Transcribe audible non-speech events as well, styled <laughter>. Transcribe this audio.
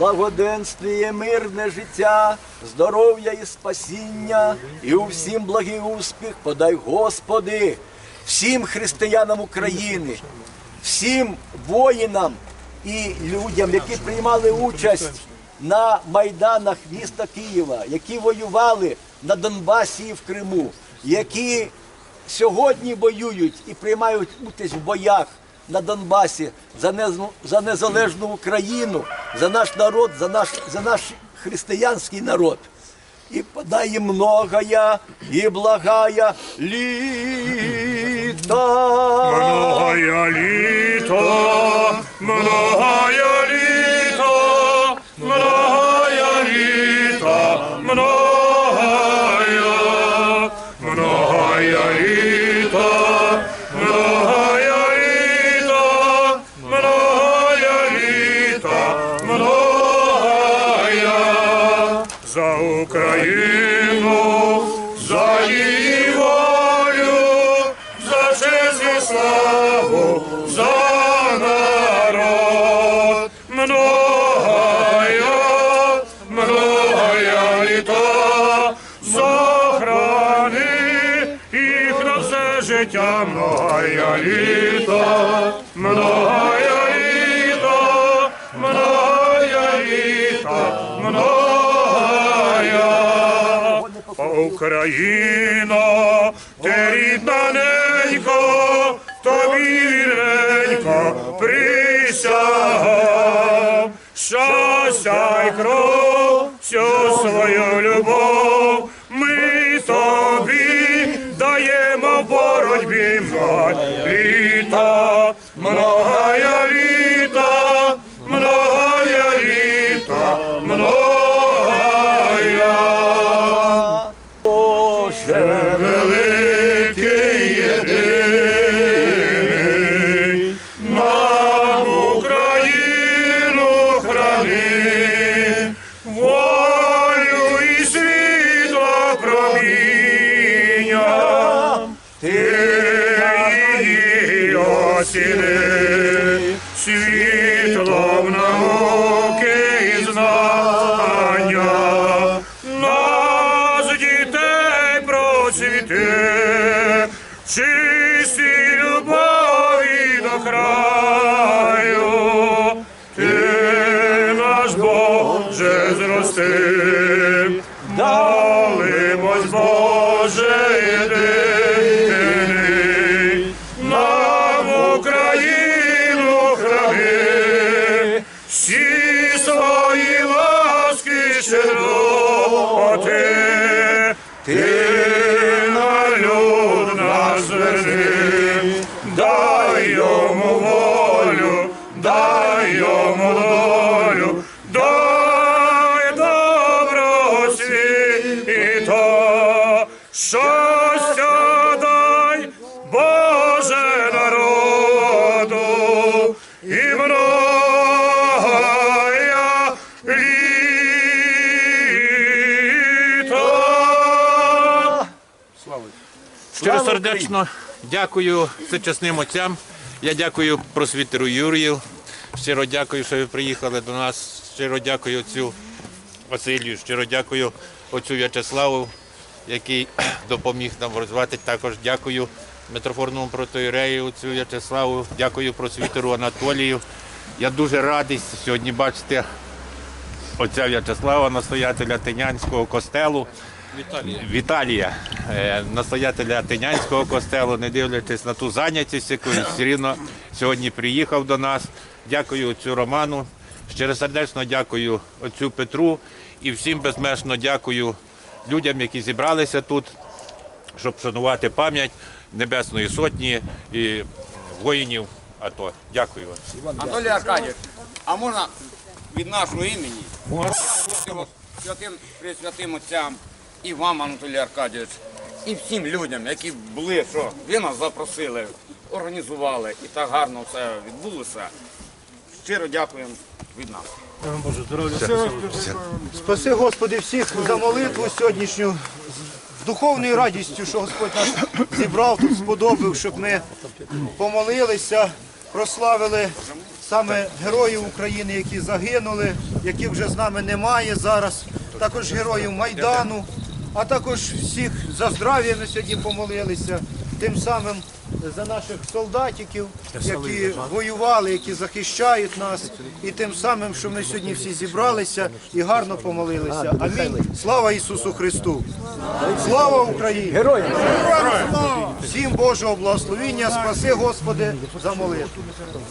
благоденствіє, мирне життя, здоров'я і спасіння, і у всім благий успіх подай, Господи, всім християнам України, всім воїнам і людям, які приймали участь на майданах міста Києва, які воювали на Донбасі і в Криму, які сьогодні воюють і приймають участь в боях на Донбасі за, нез- за незалежну Україну, за наш народ, за наш, за наш християнський народ. І подай многоя, і благая літа. Многоя літа, многоя літо, літо, сохрани їх на все життя, многое літо, многое літо, многое літо, многое. Україно, ти рідна ненько, тобі вірненько присягав, щастя й кров, всю свою любов, ми тобі даємо в боротьбі. Много літа, многое світло ти її осіни, світлом науки і знання, нас дітей просвіти, Боже єдиний, храни, всі свої ласки щедроти, Щиро сердечно дякую всечасним отцям. Я дякую просвітеру Юрію. Щиро дякую, що ви приїхали до нас. Щиро дякую отцю Василію. Щиро дякую отцю В'ячеславу, який <clears throat> допоміг нам розвивати. Також дякую митрофорному протоірею отцю В'ячеславу. Дякую просвітеру Анатолію. Я дуже радий сьогодні бачити отця В'ячеслава, настоятеля Тинянського костелу. Віталія, е, настоятеля Тинянського костелу, не дивлячись на ту зайнятість, яку він все рівно сьогодні приїхав до нас. Дякую отцю Роману. Щиросердечно дякую отцю Петру і всім безмежно дякую людям, які зібралися тут, щоб шанувати пам'ять Небесної Сотні і воїнів АТО. Дякую вам. Анатолій Аркадійович, а можна від нашого імені Можна. святим присвятим отцям і вам, Анатолій Аркадійович, і всім людям, які були, що ви нас запросили, організували і так гарно все відбулося. Щиро дякуємо від нас. Спаси Господи всіх за молитву сьогоднішню з духовною радістю, що Господь нас зібрав тут, сподобав, щоб ми помолилися, прославили саме героїв України, які загинули, яких вже з нами немає зараз, також героїв Майдану, а також всіх за здрав'я ми сьогодні помолилися, тим самим за наших солдатиків, які воювали, які захищають нас, і тим самим, що ми сьогодні всі зібралися і гарно помолилися. Амінь. Слава Ісусу Христу! Слава Україні! Героям! Всім Божого благословіння, спаси Господи за молитву.